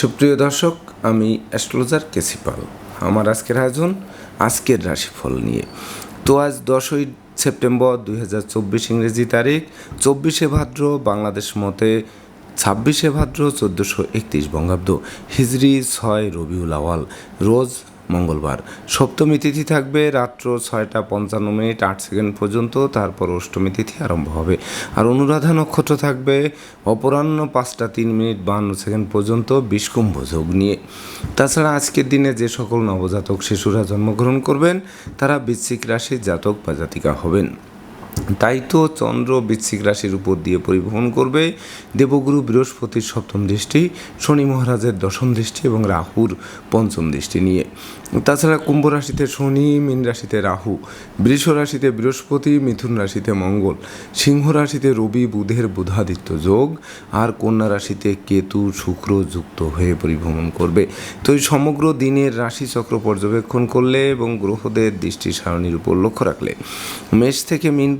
সুপ্রিয় দর্শক, আমি অ্যাস্ট্রোলজার কেসিপাল আমার আজকের আয়োজন আজকের রাশিফল নিয়ে। তো আজ দশই সেপ্টেম্বর দুই হাজার চব্বিশ ইংরেজি তারিখ, চব্বিশে ভাদ্র বাংলাদেশ মতে ছাব্বিশে ভাদ্র চোদ্দোশো একত্রিশ বঙ্গাব্দ। হিজরি ছয় রবিউল আওয়াল রোজ মঙ্গলবার। সপ্তমী তিথি থাকবে রাত্র ছয়টা পঞ্চান্ন মিনিট আট সেকেন্ড পর্যন্ত, তারপর অষ্টমী তিথি আরম্ভ হবে। আর অনুরাধা নক্ষত্র থাকবে অপরাহ্ন পাঁচটা তিন মিনিট বাহান্ন সেকেন্ড পর্যন্ত বিষকুম্ভ যোগ নিয়ে। তাছাড়া আজকের দিনে যে সকল নবজাতক শিশুরা জন্মগ্রহণ করবেন, তারা বিশ্বিক রাশির জাতক বা জাতিকা হবেন। তাই তো চন্দ্র বৃশ্চিক রাশির উপর দিয়ে পরিবহন করবে। দেবগুরু বৃহস্পতির সপ্তম দৃষ্টি, শনি মহারাজের দশম দৃষ্টি এবং রাহুর পঞ্চম দৃষ্টি নিয়ে। তাছাড়া কুম্ভ রাশিতে শনি, মীন রাশিতে রাহু, বৃষ রাশিতে বৃহস্পতি, মিথুন রাশিতে মঙ্গল, সিংহ রাশিতে রবি, বুধের বুধাদিত্য যোগ আর কন্যা রাশিতে কেতু, শুক্র যুক্ত হয়ে পরিভ্রমণ করবে। তো এই সমগ্র দিনের রাশিচক্র পর্যবেক্ষণ করলে এবং গ্রহদের দৃষ্টি সারণীর উপর লক্ষ্য রাখলে মেষ থেকে মিন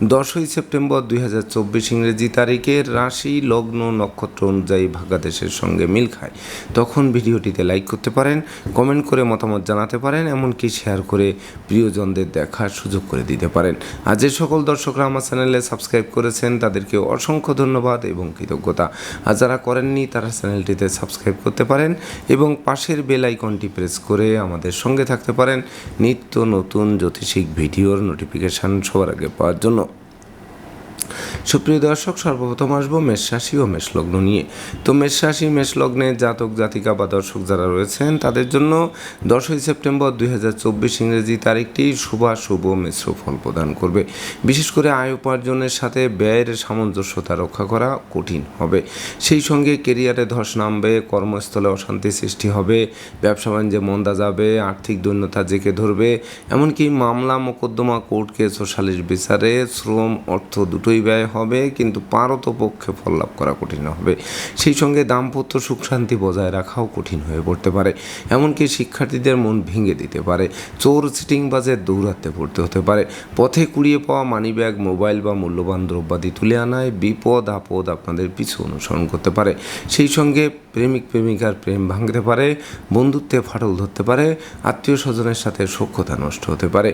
দশই সেপ্টেম্বর দুই হাজার চব্বিশ ইংরেজি তারিখের রাশি, লগ্ন, নক্ষত্র অনুযায়ী ভাগাদেশের সঙ্গে মিল খায়। তখন ভিডিওটিতে লাইক করতে পারেন কমেন্ট করে মতামত জানাতে পারেন, এমনকি শেয়ার করে প্রিয়জনদের দেখার সুযোগ করে দিতে পারেন। আর যে সকল দর্শকরা আমার চ্যানেলে সাবস্ক্রাইব করেছেন, তাদেরকে অসংখ্য ধন্যবাদ এবং কৃতজ্ঞতা। আর যারা করেননি, তারা চ্যানেলটিতে সাবস্ক্রাইব করতে পারেন এবং পাশের বেল আইকনটি প্রেস করে আমাদের সঙ্গে থাকতে পারেন। নিত্য নতুন জ্যোতিষিক ভিডিওর নোটিফিকেশান সবার আগে পাওয়ার জন্য। সুপ্রিয় দর্শক, সর্বপ্রথম আসব মেষ রাশি ও মেষ লগ্ন নিয়ে। তো মেষ রাশি, মেষ লগ্নে জাতক, জাতিকা বা দর্শক যারা রয়েছেন, তাদের জন্য দশই সেপ্টেম্বর দুই হাজার চব্বিশ ইংরেজি তারিখটি শুভ মিশ্র ফল প্রদান করবে। বিশেষ করে আয় উপার্জনের সাথে ব্যয়ের সামঞ্জস্যতা রক্ষা করা কঠিন হবে। সেই সঙ্গে কেরিয়ারে ধস নামবে, কর্মস্থলে অশান্তি সৃষ্টি হবে, ব্যবসা বাণিজ্যে মন্দা যাবে, আর্থিক দৈন্যতা জেকে ধরবে, এমনকি মামলা, মোকদ্দমা, কোর্ট কেস ও সালিশ বিচারে শ্রম, অর্থ দুটোই ব্যয় হবে, কিন্তু পারত পক্ষে ফল লাভ করা কঠিন হবে। সেই সঙ্গে দাম্পত্য সুখ শান্তি বজায় রাখাও কঠিন হয়ে পড়তে পারে। এমনকি শিক্ষার্থীদের মন ভেঙে দিতে পারে। চোর সিটিংবাজের দৌরাত্মে পড়তে হতে পারে। পথে কুড়িয়ে পাওয়া মানিব্যাগ, মোবাইল বা মূল্যবান দ্রব্যাদি তুলে আনায় বিপদ আপদ আপনাদের পিছু অনুসরণ করতে পারে। সেই সঙ্গে প্রেমিক প্রেমিকার প্রেম ভাঙতে পারে, বন্ধুত্বে ফাটল ধরতে পারে, আত্মীয় স্বজনের সাথে সখ্যতা নষ্ট হতে পারে।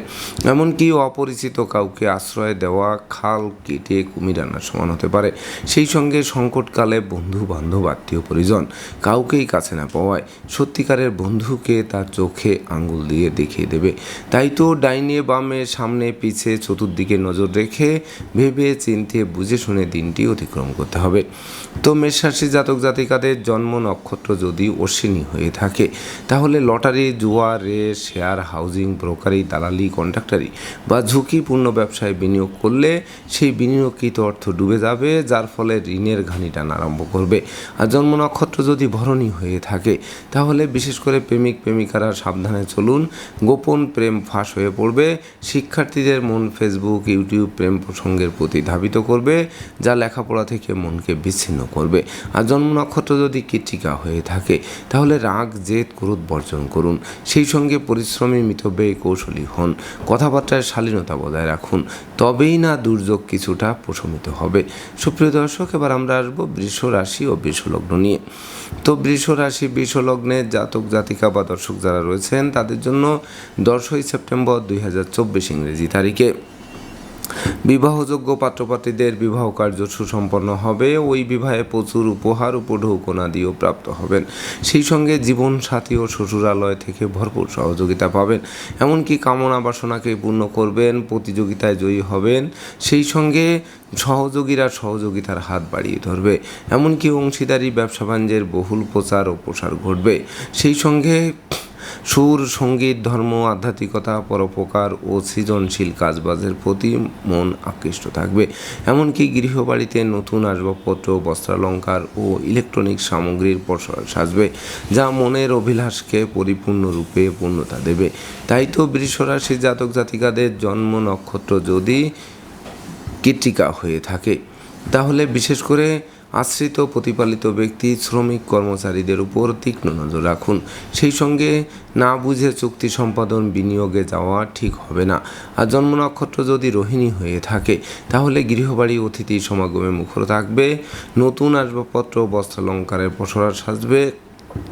এমনকি অপরিচিত কাউকে আশ্রয় দেওয়া, খাল কেটে কুমির আনার সমান হতে পারে। সেই সঙ্গে সংকটকালে বন্ধু বান্ধব আত্মীয় পরিজন কাউকেই কাছে না পাওয়ায় সত্যিকারের বন্ধুকে তার চোখে আঙ্গুল দিয়ে দেখিয়ে দেবে। তাই তো ডাইনে বামে সামনে পিছে চতুর্দিকে নজর রেখে ভেবে চিনতে বুঝে শুনে দিনটি অতিক্রম করতে হবে। তো মেষরাশি জাতক জাতিকাদের জন্ম নক্ষত্র যদি অশ্বিনী হয়ে থাকে, তাহলে লটারি জুয়া রেস, শেয়ার, হাউজিং, ব্রোকারি, দালালি কন্ট্রাক্টারি বা ঝুঁকিপূর্ণ ব্যবসায় বিনিয়োগ করলে সেই বিনিয়োগকৃত অর্থ ডুবে যাবে, যার ফলে ঋণের ঘানি আরম্ভ করবে। আর জন্ম নক্ষত্র যদি ভরণী হয়ে থাকে, তাহলে বিশেষ করে প্রেমিক, প্রেমিকারা সাবধানে চলুন। গোপন প্রেম ফাঁস হয়ে পড়বে। শিক্ষার্থীদের মন ফেসবুক ইউটিউব প্রেম প্রসঙ্গের প্রতি ধাবিত করবে, যা লেখাপড়া থেকে মনকে বিচ্ছিন্ন করবে। আর জন্ম নক্ষত্র যদি কীর্তিকা হয়ে থাকে, তাহলে রাগ, জেদ, ক্রোধ বর্জন করুন। সেই সঙ্গে পরিশ্রমী, মিতব্যয়ী, কৌশলী হন। কথাবার্তায় শালীনতা বজায় রাখুন। তবেই না দুর্যোগ কিছুটা প্রশমিত হবে। সুপ্রিয় দর্শক, এবার আমরা আসব বৃষ রাশি ও বৃষলগ্ন নিয়ে। তো বৃষ রাশি বৃষলগ্নে জাতক, জাতিকা বা দর্শক যারা রয়েছেন, তাদের জন্য দশই সেপ্টেম্বর দুই হাজার চব্বিশ ইংরেজি তারিখে। বিবাহযোগ্য পাত্রপাত্রীদের বিবাহ কার্য সুসম্পন্ন হবে। ওই বিবাহে প্রচুর উপহার উপঢৌকনাদিও প্রাপ্ত হবেন। সেই সঙ্গে জীবন সাথী ও শ্বশুরালয় থেকে ভরপুর সহযোগিতা পাবেন। এমনকি কামনা বাসনাকে পূর্ণ করবেন, প্রতিযোগিতায় জয়ী হবেন। সেই সঙ্গে সহযোগীরা সহযোগিতার হাত বাড়িয়ে ধরবে। এমনকি অংশীদারি, ব্যবসা বাণিজ্যের বহুল প্রচার ও প্রসার ঘটবে। সেই সঙ্গে সুর, সংগীত, ধর্ম, আধ্যাত্মিকতা পরোপকার ও সৃজনশীল কাজবাজের প্রতি মন আকৃষ্ট থাকবে। এমনকি গৃহবাড়িতে নতুন আসবাবপত্র, বস্ত্রালঙ্কার ও ইলেকট্রনিক সামগ্রীর প্রসার সাজবে, যা মনের অভিলাষকে পরিপূর্ণরূপে পূর্ণতা দেবে। তাই তো বৃষরাশি জাতক জাতিকাদের জন্ম নক্ষত্র যদি কৃত্রিকা হয়ে থাকে, তাহলে বিশেষ করে আশ্রিত প্রতিপালিত ব্যক্তি শ্রমিক কর্মচারীদের উপর তীক্ষ্ণ নজর রাখুন। সেই সঙ্গে না বুঝে চুক্তি সম্পাদন বিনিয়োগে যাওয়া ঠিক হবে না। আর জন্ম নক্ষত্র যদি রোহিণী হয়ে থাকে, তাহলে গৃহবাড়ি, অতিথি সমাগমে মুখর থাকবে, নতুন আসবাবপত্র, বস্ত্রালঙ্কারের পসরা সাজবে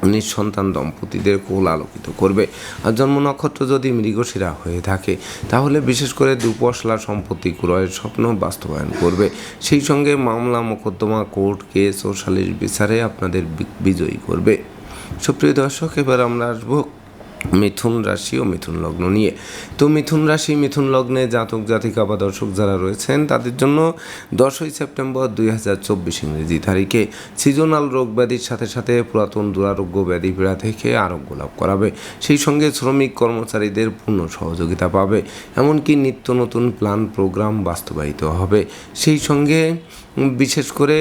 নিঃসন্তান দম্পতিদের কোল আলোকিত করবে। আর জন্ম নক্ষত্র যদি মৃগশিরা হয়ে থাকে, তাহলে বিশেষ করে দুপশলা সম্পত্তি ক্রয়ের স্বপ্ন বাস্তবায়ন করবে। সেই সঙ্গে মামলা মোকদ্দমা, কোর্ট কেস ও সালিশ বিচারে আপনাদের বিজয়ী করবে। সুপ্রিয় দর্শক, এবার আমরা আসব মিথুন রাশি ও মিথুন লগ্ন নিয়ে। তো মিথুন রাশি, মিথুন লগ্নে জাতক, জাতিকা বা দর্শক যারা রয়েছেন, তাদের জন্য দশই সেপ্টেম্বর দুই হাজার চব্বিশ ইংরেজি তারিখে সিজনাল রোগ ব্যাধির সাথে সাথে পুরাতন দুরারোগ্য ব্যাধি পীড়া থেকে আরোগ্য লাভ করাবে। সেই সঙ্গে শ্রমিক কর্মচারীদের পূর্ণ সহযোগিতা পাবে, এমনকি নিত্য নতুন প্ল্যান, প্রোগ্রাম বাস্তবায়িত হবে। সেই সঙ্গে বিশেষ করে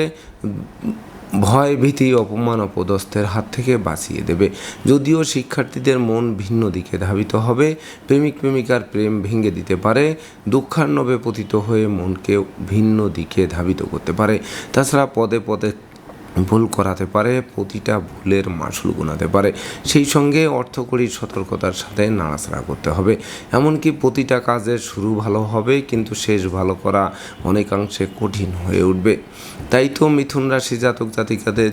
ভয় ভীতি অপমান অপদস্থের হাত থেকে বাঁচিয়ে দেবে। যদিও শিক্ষার্থীদের মন ভিন্ন দিকে ধাবিত হবে, প্রেমিক প্রেমিকার প্রেম ভেঙে দিতে পারে, দুঃখান্নবে পতিত হয়ে মনকে ভিন্ন দিকে ধাবিত করতে পারে। তাছাড়া পদে পদে ভুল করাতে পারে, প্রতিটা ভুলের মাসুল গুনাতে পারে। সেই সঙ্গে অর্থকরী সতর্কতার সাথে নাড়াচাড়া করতে হবে। এমনকি প্রতিটা কাজের শুরু ভালো হবে, কিন্তু শেষ ভালো করা অনেকাংশে কঠিন হয়ে উঠবে। তাই তো মিথুন রাশি জাতক জাতিকাদের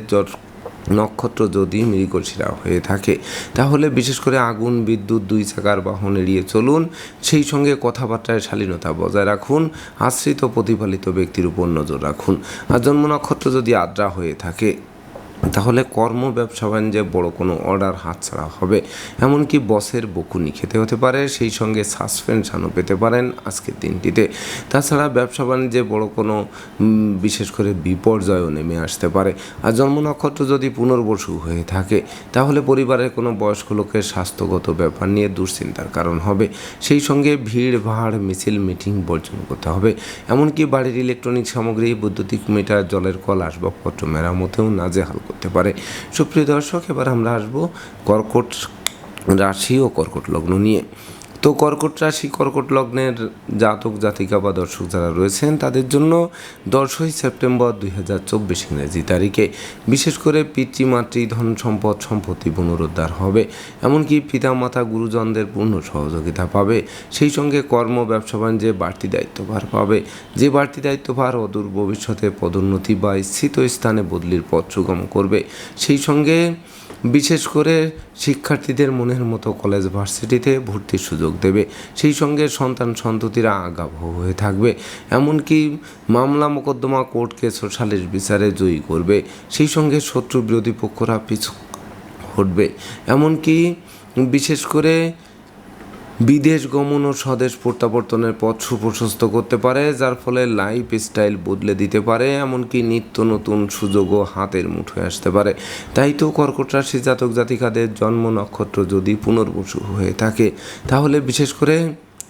নক্ষত্র যদি মৃগশিরা হয়ে থাকে, তাহলে বিশেষ করে আগুন, বিদ্যুৎ, দুই চাকার বাহন এড়িয়ে চলুন। সেই সঙ্গে কথাবার্তায় শালীনতা বজায় রাখুন, আশ্রিত প্রতিপালিত ব্যক্তির উপর নজর রাখুন। আর জন্ম নক্ষত্র যদি আদ্রা হয়ে থাকে তাহলে কর্ম ব্যবসা বাণিজ্যে বড় কোনো অর্ডার হাতছাড়া হবে। এমনকি বসের বকুনি খেতে হতে পারে, সেই সঙ্গে সাসপেনশনও পেতে পারেন আজকের দিনটিতে। তাছাড়া ব্যবসা বাণিজ্যে বড় কোনো বিশেষ করে বিপর্যয়ও নেমে আসতে পারে। আর জন্ম নক্ষত্র যদি পুনর্বসু হয়ে থাকে, তাহলে পরিবারের কোনো বয়স্ক লোকের স্বাস্থ্যগত ব্যাপার নিয়ে দুশ্চিন্তার কারণ হবে। সেই সঙ্গে ভিড়, ভাড়, মিছিল, মিটিং বর্জন করতে হবে। এমনকি বাড়ির ইলেকট্রনিক সামগ্রী, বৈদ্যুতিক মিটার, জলের কল, আসবাবপত্র, মেরামতেও নাজেহাল করতে পারে। সুপ্রিয় দর্শক এবার আমরা আসব কর্কট রাশি ও কর্কট লগ্ন নিয়ে। তো কর্কট রাশি, কর্কট লগ্নের জাতক, জাতিকা বা দর্শক যারা রয়েছেন, তাদের জন্য দশই সেপ্টেম্বর দুই হাজার চব্বিশ ইংরেজি তারিখে বিশেষ করে পিতৃমাতৃ ধন সম্পদ, সম্পত্তি পুনরুদ্ধার হবে। এমনকি পিতামাতা, গুরুজনদের পূর্ণ সহযোগিতা পাবে। সেই সঙ্গে কর্ম, ব্যবসা বাণিজ্যে বাড়তি দায়িত্বভার পাবে। যে বাড়তি দায়িত্বভার অদূর ভবিষ্যতে পদোন্নতি বা স্থিত স্থানে বদলির পথ সুগম করবে। সেই সঙ্গে বিশেষ করে শিক্ষার্থীদের মনের মতো কলেজ ভার্সিটিতে ভর্তির সুযোগ দেবে। সেই সঙ্গে সন্তান সন্ততিরা আগাভ হয়ে থাকবে। এমনকি মামলা মোকদ্দমা কোর্টকে সোশ্যালিস্ট বিচারে জয়ী করবে। সেই সঙ্গে শত্রু বিরোধী পক্ষরা পিছু ঘটবে এমনকি বিশেষ করে বিদেশ গমন ও স্বদেশ প্রত্যাবর্তনের পথ সুপ্রশস্ত করতে পারে, যার ফলে লাইফ স্টাইল বদলে দিতে পারে, এমনকি নিত্য নতুন সুযোগও হাতের মুঠোয় আসতে পারে। তাই তো কর্কট রাশি জাতক জাতিকাদের জন্ম নক্ষত্র যদি পুনর্বসু হয়ে থাকে, তাহলে বিশেষ করে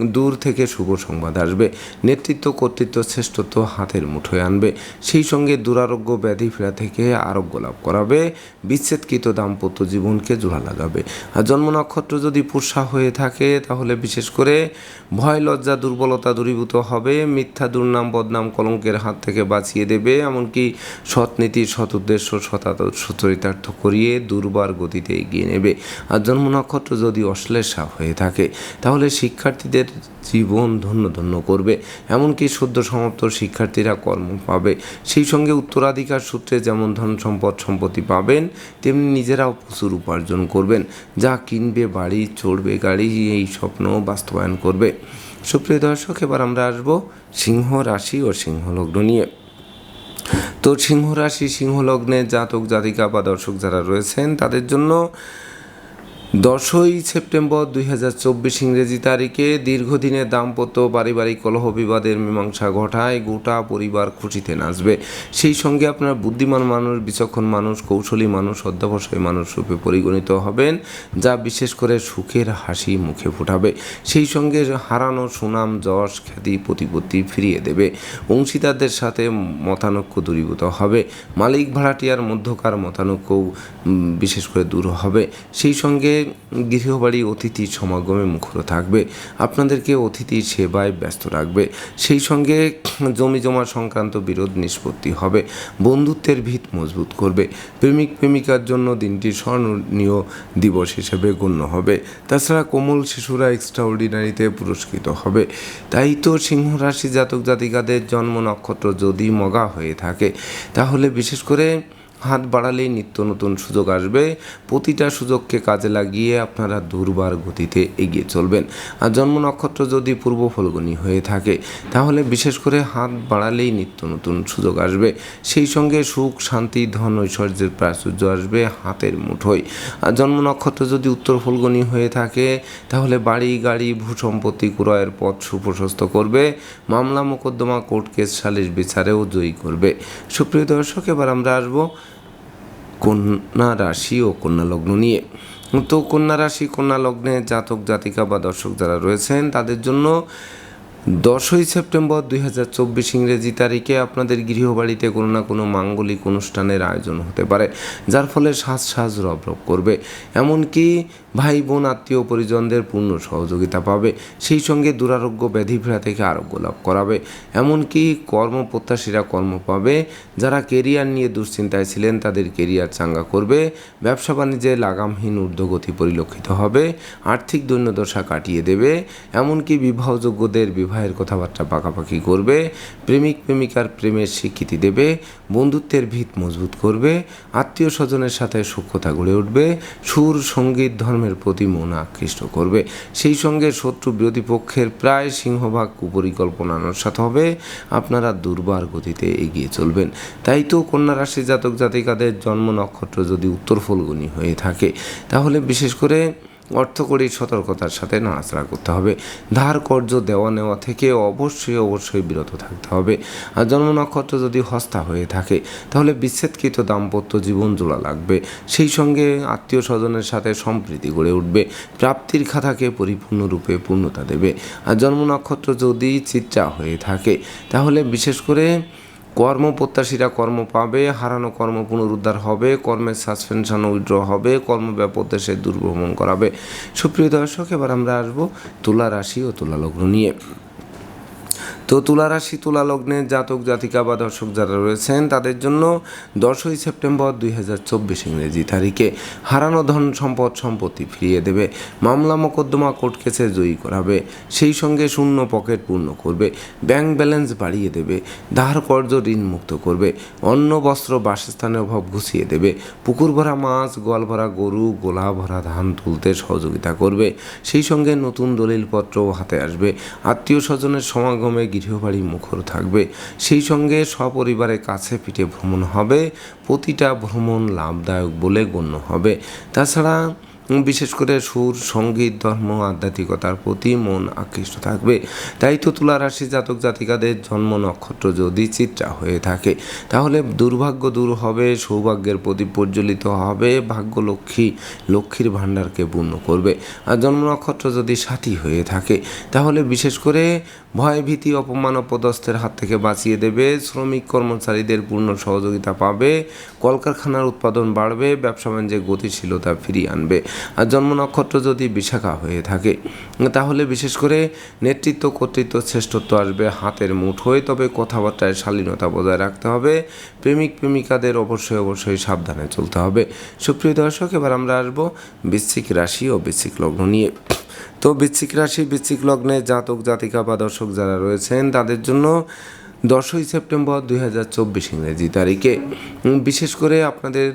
দূর থেকে শুভ সংবাদ আসবে। নেতৃত্ব, কর্তৃত্ব শ্রেষ্ঠত্ব হাতের মুঠোয় আনবে। সেই সঙ্গে দুরারোগ্য ব্যাধি ফেরা থেকে আরোগ্য লাভ করাবে। বিচ্ছেদকৃত দাম্পত্য জীবনকে জোড়া লাগাবে। আর জন্ম নক্ষত্র যদি পুষা হয়ে থাকে, তাহলে বিশেষ করে ভয়, লজ্জা, দুর্বলতা দূরীভূত হবে। মিথ্যা, দুর্নাম, বদনাম কলঙ্কের হাত থেকে বাঁচিয়ে দেবে। এমনকি সৎ নীতি, সৎ উদ্দেশ্য সতাদর্শ চরিতার্থ করিয়ে দুর্বার গতিতে এগিয়ে নেবে। আর জন্ম নক্ষত্র যদি অশ্লেষা হয়ে থাকে, তাহলে শিক্ষার্থীদের জীবন ধন্য ধন্য করবে। এমনকি সদ্য সমাপ্ত শিক্ষার্থীরা কর্ম পাবে। সেই সঙ্গে উত্তরাধিকার সূত্রে যেমন ধন সম্পদ সম্পত্তি পাবেন, তেমনি নিজেরাও প্রচুর উপার্জন করবেন। যা কিনবে, বাড়ি, চড়বে, গাড়ি, এই স্বপ্ন বাস্তবায়ন করবে। সুপ্রিয় দর্শক, এবার আমরা আসব সিংহ রাশি ও সিংহ লগ্ন নিয়ে। তো সিংহ রাশি সিংহ লগ্নে জাতক, জাতিকা বা দর্শক যারা রয়েছেন, তাদের জন্য দশই সেপ্টেম্বর দুই হাজার চব্বিশ ইংরেজি তারিখে দীর্ঘদিনের দাম্পত্য পারিবারিক কলহ বিবাদের মীমাংসা ঘটায় গোটা পরিবার খুশিতে নাচবে। সেই সঙ্গে আপনার বুদ্ধিমান মানুষ বিচক্ষণ মানুষ কৌশলী মানুষ অধ্যাবসায়ী মানুষ রূপে পরিগণিত হবেন যা বিশেষ করে সুখের হাসি মুখে ফোটাবে। সেই সঙ্গে হারানো সুনাম যশ খ্যাতি প্রতিপত্তি ফিরিয়ে দেবে। অংশীদারদের সাথে মতানৈক্য দূরীভূত হবে। মালিক ভাড়াটিয়ার মধ্যকার মতানৈক্যও উম, বিশেষ করে দূর হবে। সেই সঙ্গে গৃহবাড়ি অতিথি সমাগমে মুখর থাকবে, আপনাদেরকে অতিথি সেবায় ব্যস্ত রাখবে। সেই সঙ্গে জমি জমা সংক্রান্ত বিরোধ নিষ্পত্তি হবে, বন্ধুত্বের ভিত মজবুত করবে, প্রেমিক প্রেমিকার জন্য দিনটি স্মরণীয় দিবস হিসেবে গণ্য হবে। তাছাড়া কোমল শিশুরা এক্সট্রাঅর্ডিনারিতে পুরস্কৃত হবে। তাই তো সিংহ রাশি জাতক জাতিকাদের জন্ম নক্ষত্র যদি মগা হয়ে থাকে, তাহলে বিশেষ করে হাত বাড়ালেই নিত্য নতুন সুযোগ আসবে। প্রতিটা সুযোগকে কাজে লাগিয়ে আপনারা দুর্বার গতিতে এগিয়ে চলবেন। আর জন্ম নক্ষত্র যদি পূর্ব ফলগুনি হয়ে থাকে, তাহলে বিশেষ করে হাত বাড়ালেই নিত্য নতুন সুযোগ আসবে। সেই সঙ্গে সুখ, শান্তি, ধন, ঐশ্বর্যের প্রাচুর্য আসবে হাতের মুঠোয়। আর জন্ম নক্ষত্র যদি উত্তর ফলগুনি হয়ে থাকে, তাহলে বাড়ি, গাড়ি, ভূসম্পত্তি ক্রয়ের পথ সুপ্রশস্ত করবে। মামলা, মোকদ্দমা, কোর্ট কেস, সালিশ বিচারেও জয়ী করবে। সুপ্রিয় দর্শক, এবার আমরা আসব কন্যা রাশি ও কন্যা লগ্ন নিয়ে। তো কন্যা রাশি কন্যা লগ্নে জাতক, জাতিকা বা দর্শক যারা রয়েছেন, তাদের জন্য দশই সেপ্টেম্বর দুই হাজার চব্বিশ ইংরেজি তারিখে আপনাদের গৃহবাড়িতে কোনো না কোনো মাঙ্গলিক অনুষ্ঠানের আয়োজন হতে পারে, যার ফলে সাজ সাজ রব রব করবে। এমনকি ভাই বোন আত্মীয় পরিজনদের পূর্ণ সহযোগিতা পাবে। সেই সঙ্গে দুরারোগ্য ব্যাধিভীড়া থেকে আরোগ্য লাভ করাবে। এমনকি কর্মপ্রত্যাশীরা কর্ম পাবে। যারা কেরিয়ার নিয়ে দুশ্চিন্তায় ছিলেন, তাদের কেরিয়ার চাঙ্গা করবে। ব্যবসা বাণিজ্যে লাগামহীন ঊর্ধ্বগতি পরিলক্ষিত হবে। আর্থিক দৈন্যদশা কাটিয়ে দেবে। এমনকি বিবাহযোগ্যদের বিবাহের কথাবার্তা পাকাপাকি করবে। প্রেমিক প্রেমিকার প্রেমের স্বীকৃতি দেবে। বন্ধুত্বের ভিত মজবুত করবে। আত্মীয় স্বজনের সাথে সূক্ষ্মতা গড়ে উঠবে। সুর, সংগীত ধর্মের প্রতি মন আকৃষ্ট করবে। সেই সঙ্গে শত্রু বিরোধী পক্ষের প্রায় সিংহভাগ কুপরিকল্পনা অনুসাত হবে। আপনারা দুর্বার গতিতে এগিয়ে চলবেন। তাই তো কন্যা রাশি জাতক জাতিকাদের জন্ম নক্ষত্র যদি উত্তর ফলগুনি হয়ে থাকে, তাহলে বিশেষ করে অর্থকরী সতর্কতার সাথে নাড়াচাড়া করতে হবে। ধার কর্য দেওয়া নেওয়া থেকে অবশ্যই অবশ্যই বিরত থাকতে হবে। আর জন্ম নক্ষত্র যদি হস্তা হয়ে থাকে, তাহলে বিচ্ছেদকৃত দাম্পত্য জীবন জোড়া লাগবে। সেই সঙ্গে আত্মীয় স্বজনের সাথে সম্প্রীতি গড়ে উঠবে। প্রাপ্তির খাতাকে পরিপূর্ণরূপে পূর্ণতা দেবে। আর জন্ম নক্ষত্র যদি চিত্রা হয়ে থাকে, তাহলে বিশেষ করে কর্মপ্রত্যাশীরা কর্ম পাবে, হারানো কর্ম পুনরুদ্ধার হবে, কর্মের সাসপেনশন উইড্র হবে, কর্ম ব্যাপক দেশে দুর্ভ্রমণ করাবে। সুপ্রিয় দর্শক, এবার আমরা আসব তুলা রাশি ও তুলা লগ্ন নিয়ে। তো তুলা রাশি তুলা লগ্নে জাতক, জাতিকা বা দর্শক যারা রয়েছেন, তাদের জন্য দশই সেপ্টেম্বর দুই হাজার চব্বিশ ইংরেজি তারিখে হারানো ধন সম্পদ সম্পত্তি ফিরিয়ে দেবে। মামলা মোকদ্দমা কোর্ট কেসে জয়ী করাবে। সেই সঙ্গে শূন্য পকেট পূর্ণ করবে। ব্যাংক ব্যালেন্স বাড়িয়ে দেবে। ধার কর্য ঋণ মুক্ত করবে। অন্ন, বস্ত্র, বাসস্থানের অভাব ঘুষিয়ে দেবে। পুকুর ভরা মাছ, গোয়াল ভরা গরু গোলা ভরা ধান তুলতে সহযোগিতা করবে। সেই সঙ্গে নতুন দলিলপত্রও হাতে আসবে। আত্মীয় স্বজনের সমাগমে গৃহবাড়ি মুখর থাকবে। সেই সঙ্গে সপরিবারে কাছে পিঠে ভ্রমণ হবে। প্রতিটা ভ্রমণ লাভদায়ক বলে গণ্য হবে। তাছাড়া বিশেষ করে সুর, সংগীত, ধর্ম, আধ্যাত্মিকতার প্রতি মন আকৃষ্ট থাকবে। তাই তো তুলা রাশি জাতক জাতিকাদের জন্ম নক্ষত্র যদি চিত্রা হয়ে থাকে, তাহলে দুর্ভাগ্য দূর হবে, সৌভাগ্যের প্রতি প্রজ্বলিত হবে ভাগ্য লক্ষ্মী লক্ষ্মীর ভাণ্ডারকে পূর্ণ করবে। আর জন্ম নক্ষত্র যদি সাথী হয়ে থাকে, তাহলে বিশেষ করে ভয়, ভীতি, অপমান, অপদস্থের হাত থেকে বাঁচিয়ে দেবে, শ্রমিক কর্মচারীদের পূর্ণ সহযোগিতা পাবে, কলকারখানার উৎপাদন বাড়বে, ব্যবসা বাণিজ্যে গতিশীলতা ফিরিয়ে আনবে। আর জন্ম নক্ষত্র যদি বিশাখা হয়ে থাকে, তাহলে বিশেষ করে নেতৃত্ব কর্তৃত্ব শ্রেষ্ঠত্ব আসবে হাতের মুঠোয় তবে কথাবার্তায় শালীনতা বজায় রাখতে হবে। প্রেমিক প্রেমিকাদের অবশ্যই অবশ্যই সাবধানে চলতে হবে। সুপ্রিয় দর্শক, এবার আমরা আসব বৃশ্চিক রাশি ও বৃশ্চিক লগ্ন নিয়ে। তো বৃশ্চিক রাশি, বৃশ্চিক লগ্নে জাতক, জাতিকা বা দর্শক যারা রয়েছেন, তাদের জন্য দশই সেপ্টেম্বর দুই হাজার চব্বিশ ইংরেজি তারিখে। বিশেষ করে আপনাদের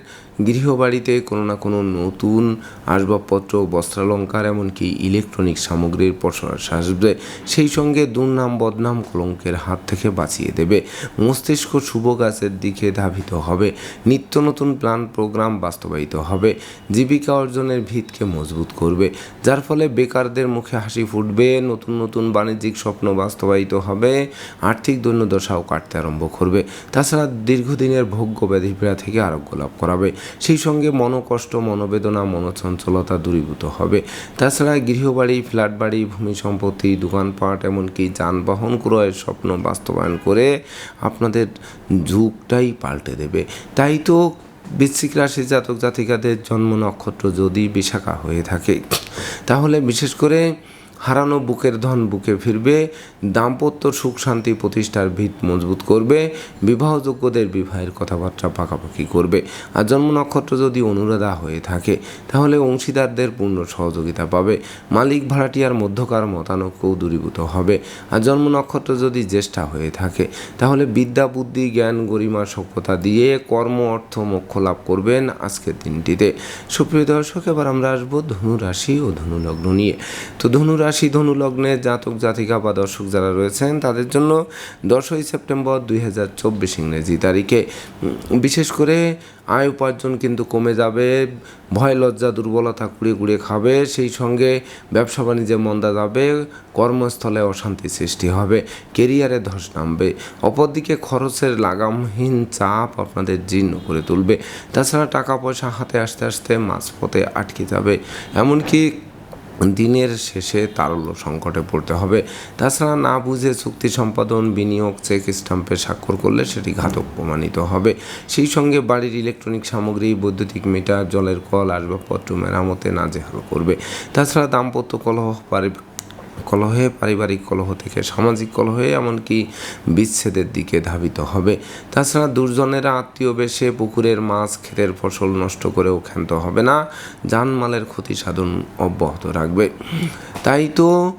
গৃহবাড়িতে কোনো না কোনো নতুন আসবাবপত্র, বস্ত্রালঙ্কার, এমনকি ইলেকট্রনিক সামগ্রীর প্রসার আসবে সেই সঙ্গে দুর্নাম, বদনাম কলঙ্কের হাত থেকে বাঁচিয়ে দেবে। মস্তিষ্ক শুভ গাছের দিকে ধাবিত হবে। নিত্য নতুন প্ল্যান, প্রোগ্রাম বাস্তবায়িত হবে। জীবিকা অর্জনের ভিতকে মজবুত করবে। যার ফলে বেকারদের মুখে হাসি ফুটবে। নতুন নতুন বাণিজ্যিক স্বপ্ন বাস্তবায়িত হবে। আর্থিক দৈন্যদশাও কাটতে আরম্ভ করবে। তাছাড়া দীর্ঘদিনের ভোগ্য ব্যাধিপীড়া থেকে আরোগ্য লাভ করাবে। সেই সঙ্গে মনোকষ্ট, মনোবেদনা, মনোচঞ্চলতা দূরীভূত হবে। তাছাড়া গৃহবাড়ি ফ্ল্যাট বাড়ি ভূমি সম্পত্তি, দোকানপাট, এমনকি যানবাহন ক্রয়ের স্বপ্ন বাস্তবায়ন করে আপনাদের যুগটাই পাল্টে দেবে। তাই তো বৃশ্চিক রাশি জাতক জাতিকাদের জন্ম নক্ষত্র যদি বিশাখা হয়ে থাকে, তাহলে বিশেষ করে হারানো বুকের ধন বুকে ফিরবে, দাম্পত্য সুখ শান্তি প্রতিষ্ঠার ভিত মজবুত করবে, বিবাহযোগ্যদের বিবাহের কথাবার্তা পাকাপাকি করবে। আর জন্ম নক্ষত্র যদি অনুরাধা হয়ে থাকে, তাহলে অংশীদারদের পূর্ণ সহযোগিতা পাবে। মালিক ভাড়াটিয়ার মধ্যকার মতানৈক্যও দূরীভূত হবে। আর জন্ম নক্ষত্র যদি জ্যেষ্ঠা হয়ে থাকে, তাহলে বিদ্যা, বুদ্ধি, জ্ঞান, গরিমা, সভ্যতা দিয়ে কর্ম, অর্থ, মোক্ষ লাভ করবেন আজকের দিনটিতে। সুপ্রিয় দর্শক, এবার আমরা আসব ধনু রাশি ও ধনু লগ্ন নিয়ে। তো ধনু রাশি ধনু লগ্নে জাতক, জাতিকা বা দর্শক যারা রয়েছেন, তাদের জন্য দশই সেপ্টেম্বর দুই হাজার চব্বিশ ইংরেজি তারিখে। বিশেষ করে আয় উপার্জন কিন্তু কমে যাবে, ভয়, লজ্জা, দুর্বলতা কুড়িয়ে কুড়িয়ে খাবে, সেই সঙ্গে ব্যবসা বাণিজ্যে মন্দা যাবে, কর্মস্থলে অশান্তি সৃষ্টি হবে, কেরিয়ারে ধস নামবে, অপরদিকে খরচের লাগামহীন চাপ আপনাদের জীর্ণ করে তুলবে। তাছাড়া টাকা পয়সা হাতে আসতে আসতে মাঝপথে আটকে যাবে, এমনকি দিনের শেষে তারল্য সংকটে পড়তে হবে। তাছাড়া না বুঝে চুক্তি সম্পাদন, বিনিয়োগ, চেক স্টাম্পে স্বাক্ষর করলে সেটি ঘাতক প্রমাণিত হবে। সেই সঙ্গে বাড়ির ইলেকট্রনিক সামগ্রী, বৈদ্যুতিক মিটার, জলের কল, আসবাবপত্র, মেরামতে নাজেহাল করবে। তাছাড়া দাম্পত্য কলহ পারি কলহে, পারিবারিক কলহ থেকে সামাজিক কলহে, এমনকি বিচ্ছেদের দিকে ধাবিত হবে। তাছাড়া দুর্জনেরা আত্মীয় বেশে পুকুরের মাছ, ক্ষেতের ফসল নষ্ট করেও ক্ষান্ত হবে না। জানমালের ক্ষতি সাধন অব্যাহত রাখবে। তাই তো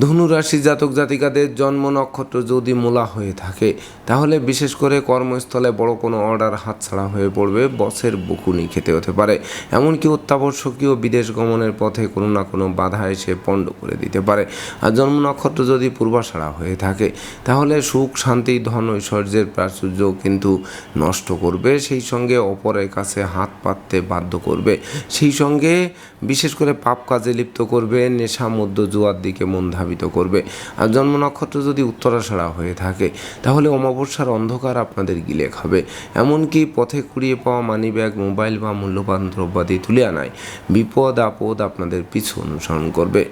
ধনুরাশি জাতক জাতিকাদের জন্ম নক্ষত্র যদি মূলা হয়ে থাকে, তাহলে বিশেষ করে কর্মস্থলে বড় কোনো অর্ডার হাতছাড়া হয়ে পড়বে, বসের বকুনি খেতে হতে পারে। এমনকি অত্যাবশ্যকীয় বিদেশ গমনের পথে কোনো না কোনো বাধা এসে পণ্ড করে দিতে পারে। আর জন্ম নক্ষত্র যদি পূর্বাশাড়া হয়ে থাকে, তাহলে সুখ, শান্তি, ধন, ঐশ্বর্যের প্রাচুর্য কিন্তু নষ্ট করবে, সেই সঙ্গে অপরের কাছে হাত পাততে বাধ্য করবে। সেই সঙ্গে বিশেষ করে পাপ কাজে লিপ্ত করবে, নেশা মধ্য জুয়ার দিকে মন ধাবিত করবে। আর জন্ম নক্ষত্র যদি উত্তরাষাড়া হয়ে থাকে, তাহলে অমাবস্যার অন্ধকার আপনাদের গিলে খাবে। এমনকি পথে কুড়িয়ে পাওয়া মানি ব্যাগ মোবাইল বা মূল্যবান দ্রব্যাদি তুলে আনায় বিপদ আপদ আপনাদের পিছু অনুসরণ করবে।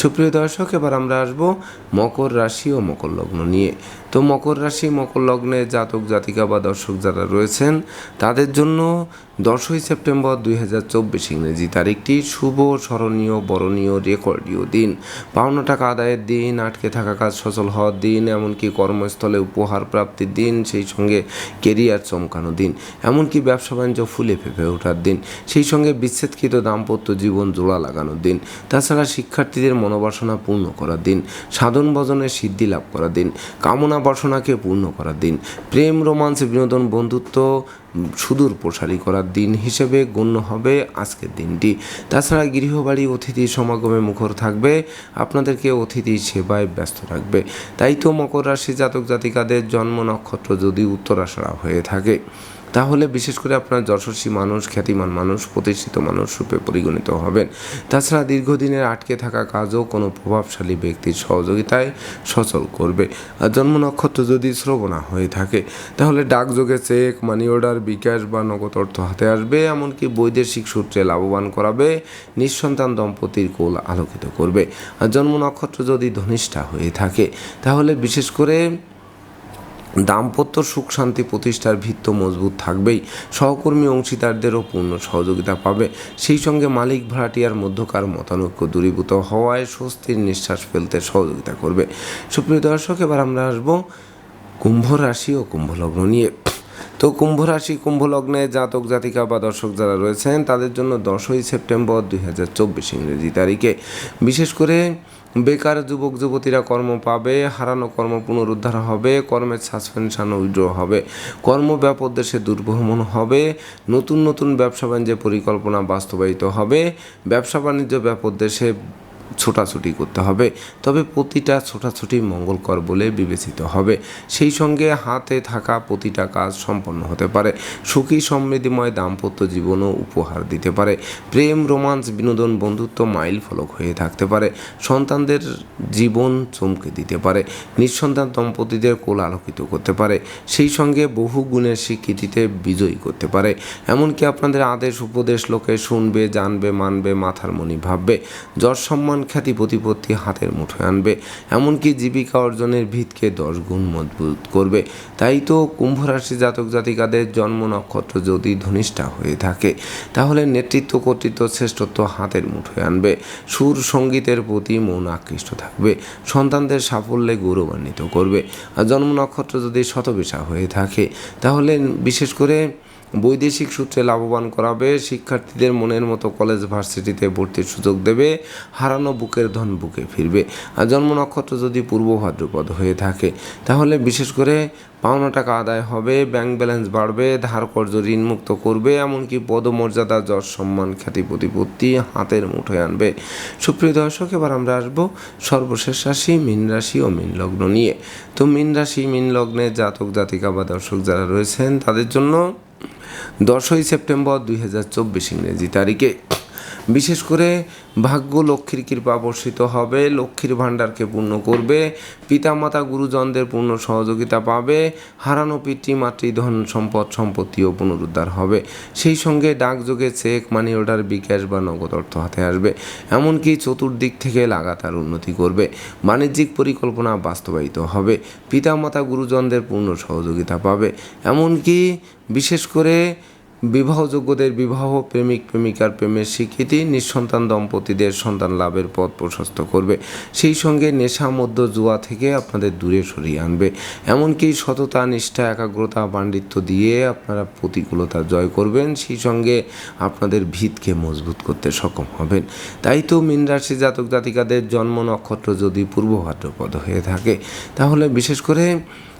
সুপ্রিয় দর্শক, এবার আমরা আসব মকর রাশি ও মকর লগ্ন নিয়ে। তো মকর রাশি, মকর লগ্নে জাতক, জাতিকা বা দর্শক যারা রয়েছেন, তাদের জন্য দশই সেপ্টেম্বর দুই হাজার চব্বিশ ইংরেজি তারিখটি শুভ, স্মরণীয়, বরণীয়, রেকর্ডীয় দিন। পাওনা টাকা আদায়ের দিন, আটকে থাকা কাজ সচল হওয়ার দিন, এমনকি কর্মস্থলে উপহার প্রাপ্তির দিন, সেই সঙ্গে কেরিয়ার চমকানো দিন, এমনকি ব্যবসা বাণিজ্য ফুলে ফেঁপে ওঠার দিন, সেই সঙ্গে বিচ্ছেদকৃত দাম্পত্য জীবন জোড়া লাগানোর দিন। তাছাড়া শিক্ষার্থীদের মনোবাসনা পূর্ণ করার দিন, সাধন ভজনে সিদ্ধি লাভ করার দিন, কামনা বাসনাকে পূর্ণ করার দিন, প্রেম, রোমান্স, বিনোদন, বন্ধুত্ব সুদূর প্রসারী করার দিন হিসেবে গণ্য হবে আজকের দিনটি। তাছাড়া গৃহবাড়ি অতিথি সমাগমে মুখর থাকবে, আপনাদেরকে অতিথি সেবায় ব্যস্ত রাখবে। তাই তো মকর রাশি জাতক জাতিকাদের জন্ম নক্ষত্র যদি উত্তরাষাড়া হয়ে থাকে, তাহলে বিশেষ করে আপনার যশস্বী মানুষ, খ্যাতিমান মানুষ, প্রতিষ্ঠিত মানুষ রূপে পরিগণিত হবেন। তাছাড়া দীর্ঘদিনের আটকে থাকা কাজও কোনো প্রভাবশালী ব্যক্তির সহযোগিতায় সচল করবে। আর জন্ম নক্ষত্র যদি শ্রবণা হয়ে থাকে, তাহলে ডাকযোগে চেক মানি অর্ডার বিকাশ বা নগদ অর্থ হাতে আসবে, এমনকি বৈদেশিক সূত্রে লাভবান করাবে, নিঃসন্তান দম্পতির কোল আলোকিত করবে। আর জন্ম নক্ষত্র যদি ধনিষ্ঠা হয়ে থাকে, তাহলে বিশেষ করে দাম্পত্য সুখ শান্তি প্রতিষ্ঠার ভিত্ত মজবুত থাকবেই। সহকর্মী অংশীদারদেরও পূর্ণ সহযোগিতা পাবে। সেই সঙ্গে মালিক ভাড়াটিয়ার মধ্যকার মতানৈক্য দূরীভূত হওয়ায় স্বস্তির নিঃশ্বাস ফেলতে সহযোগিতা করবে। সুপ্রিয় দর্শক, এবার আমরা আসব কুম্ভ রাশি ও কুম্ভ লগ্ন নিয়ে। তো কুম্ভ রাশি, কুম্ভ লগ্নে জাতক, জাতিকা বা দর্শক যারা রয়েছেন, তাদের জন্য দশই সেপ্টেম্বর দুই হাজার চব্বিশ ইংরেজি তারিখে। বিশেষ করে বেকার যুবক, যুবতীরা কর্ম পাবে, হারানো কর্ম পুনরুদ্ধার হবে, কর্মের সাসপেনশন উইড্র হবে, কর্ম ব্যাপক দেশে দুর্ভ্রমণ হবে, নতুন নতুন ব্যবসা বাণিজ্যের পরিকল্পনা বাস্তবায়িত হবে, ব্যবসা বাণিজ্য ব্যাপক দেশে ছোটাছুটি করতে হবে। তবে প্রতিটা ছোটাছুটি মঙ্গলকর বলে বিবেচিত হবে। সেই সঙ্গে হাতে থাকা প্রতিটা কাজ সম্পন্ন হতে পারে। সুখী, সমৃদ্ধিময় দাম্পত্য জীবনও উপহার দিতে পারে। প্রেম, রোমান্স, বিনোদন, বন্ধুত্ব মাইল ফলক হয়ে থাকতে পারে। সন্তানদের জীবন চমকে দিতে পারে। নিঃসন্তান দম্পতিদের কোল আলোকিত করতে পারে। সেই সঙ্গে বহু গুণের স্বীকৃতিতে বিজয়ী করতে পারে। এমনকি আপনাদের আদেশ, উপদেশ, লোকে শুনবে, জানবে, মানবে, মাথার মনি ভাববে। যশ সম্মান খ্যাতি প্রতিপত্তি হাতের মুঠোয় আনবে, এমনকি জীবিকা অর্জনের ভিতকে দশ গুণ মজবুত করবে। তাই তো কুম্ভ রাশি জাতক জাতিকাদের জন্ম নক্ষত্র যদি ধনিষ্ঠা হয়ে থাকে, তাহলে নেতৃত্ব কর্তৃত্ব শ্রেষ্ঠত্ব হাতের মুঠোয় আনবে। সুর সঙ্গীতের প্রতি মন আকৃষ্ট থাকবে, সন্তানদের সাফল্যে গৌরবান্বিত করবে। আর জন্ম নক্ষত্র যদি শতবিশা হয়ে থাকে, তাহলে বিশেষ করে বৈদেশিক সূত্রে লাভবান করাবে, শিক্ষার্থীদের মনের মতো কলেজ ভার্সিটিতে ভর্তির সুযোগ দেবে, হারানো বুকের ধন বুকে ফিরবে। আর জন্ম নক্ষত্র যদি পূর্ব ভাদ্রপদ হয়ে থাকে, তাহলে বিশেষ করে পাওনা টাকা আদায় হবে ব্যাংক ব্যালেন্স বাড়বে, ধার কর্য ঋণমুক্ত করবে, এমনকি পদমর্যাদা, যশ সম্মান, খ্যাতি প্রতিপত্তি হাতের মুঠোয় আনবে। সুপ্রিয় দর্শক, এবার আমরা আসব সর্বশেষ রাশি, মীন রাশি ও মীন লগ্ন নিয়ে। তো মীন রাশি, মীন লগ্নে জাতক জাতিকা বা দর্শক যারা রয়েছেন, তাদের জন্য দশই সেপ্টেম্বর দুই হাজার চব্বিশ ইংরেজি তারিখে। বিশেষ করে ভাগ্য লক্ষ্মীর কৃপা বর্ষিত হবে, লক্ষ্মীর ভাণ্ডারকে পূর্ণ করবে, পিতামাতা গুরুজনদের পূর্ণ সহযোগিতা পাবে, হারানো পিতৃ মাতৃধন সম্পদ, সম্পত্তিও পুনরুদ্ধার হবে। সেই সঙ্গে ডাকযোগে চেক, মানি অর্ডার, বিকাশ বা নগদ অর্থ হাতে আসবে। এমনকি চতুর্দিক থেকে লাগাতার উন্নতি করবে। বাণিজ্যিক পরিকল্পনা বাস্তবায়িত হবে। পিতামাতা গুরুজনদের পূর্ণ সহযোগিতা পাবে। এমনকি বিশেষ করে বিবাহযোগ্যদের বিবাহ প্রেমিক, প্রেমিকার প্রেমের স্বীকৃতি, নিঃসন্তান দম্পতিদের সন্তান লাভের পথ প্রশস্ত করবে। সেই সঙ্গে নেশা মধ্য জুয়া থেকে আপনাদের দূরে সরিয়ে আনবে। এমনকি সততা, নিষ্ঠা, একাগ্রতা, পাণ্ডিত্য দিয়ে আপনারা প্রতিকূলতা জয় করবেন। সেই সঙ্গে আপনাদের ভিতকে মজবুত করতে সক্ষম হবেন। তাই তো মীন রাশি জাতক জাতিকাদের জন্ম নক্ষত্র যদি পূর্ব ভাদ্রপদ হয়ে থাকে, তাহলে বিশেষ করে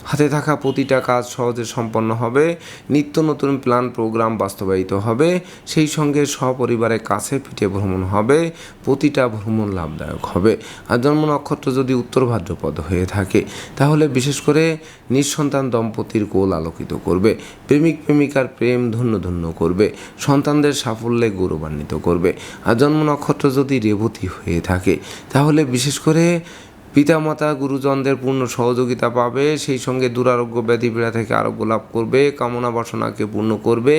হাতে থাকা প্রতিটা কাজ সহজে সম্পন্ন হবে, নিত্য নতুন প্ল্যান প্রোগ্রাম বাস্তবায়িত হবে, সেই সঙ্গে সপরিবারে কাছে পিঠে ভ্রমণ হবে, প্রতিটা ভ্রমণ লাভদায়ক হবে। আর জন্ম নক্ষত্র যদি উত্তর ভাদ্রপদ হয়ে থাকে, তাহলে বিশেষ করে নিঃসন্তান দম্পতির কোল আলোকিত করবে, প্রেমিক প্রেমিকার প্রেম ধন্য ধন্য করবে, সন্তানদের সাফল্যে গৌরবান্বিত করবে। আর জন্ম নক্ষত্র যদি রেবতী হয়ে থাকে, তাহলে বিশেষ করে পিতামাতা গুরুজনদের পূর্ণ সহযোগিতা পাবে, সেই সঙ্গে দুরারোগ্য ব্যাধি পীড়া থেকে আরোগ্য লাভ করবে, কামনা বাসনাকে পূর্ণ করবে,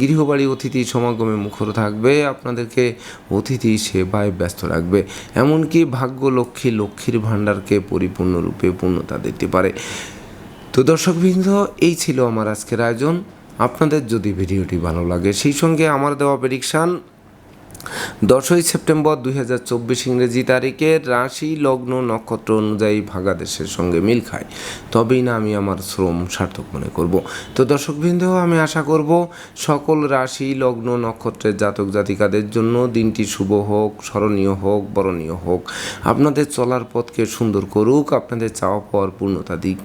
গৃহবাড়ি অতিথি সমাগমে মুখর থাকবে, আপনাদেরকে অতিথি সেবায় ব্যস্ত রাখবে। এমনকি ভাগ্য লক্ষ্মী লক্ষ্মীর ভাণ্ডারকে পরিপূর্ণরূপে পূর্ণতা দিতে পারে। তো দর্শকবৃন্দ, এই ছিল আমার আজকের আয়োজন। আপনাদের যদি ভিডিওটি ভালো লাগে, সেই সঙ্গে আমার দেওয়া প্রেডিকশান দশই সেপ্টেম্বর দুই হাজার চব্বিশ ইংরেজি তারিখে রাশি লগ্ন নক্ষত্র অনুযায়ী ভাগাদেশের সঙ্গে মিল খায়। তবেই না আমি আমার শ্রম সার্থক মনে করব। তো দর্শকবৃন্দ, আমি আশা করব সকল রাশি লগ্ন নক্ষত্রের জাতক জাতিকাদের জন্য দিনটি শুভ হোক, স্মরণীয় হোক, বরণীয় হোক। আপনাদের চলার পথকে সুন্দর করুক, আপনাদের চাওয়া পাওয়ার পূর্ণতা দিক।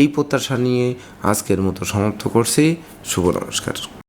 এই প্রত্যাশা নিয়ে আজকের মতো সমাপ্ত করছি। শুভ নমস্কার।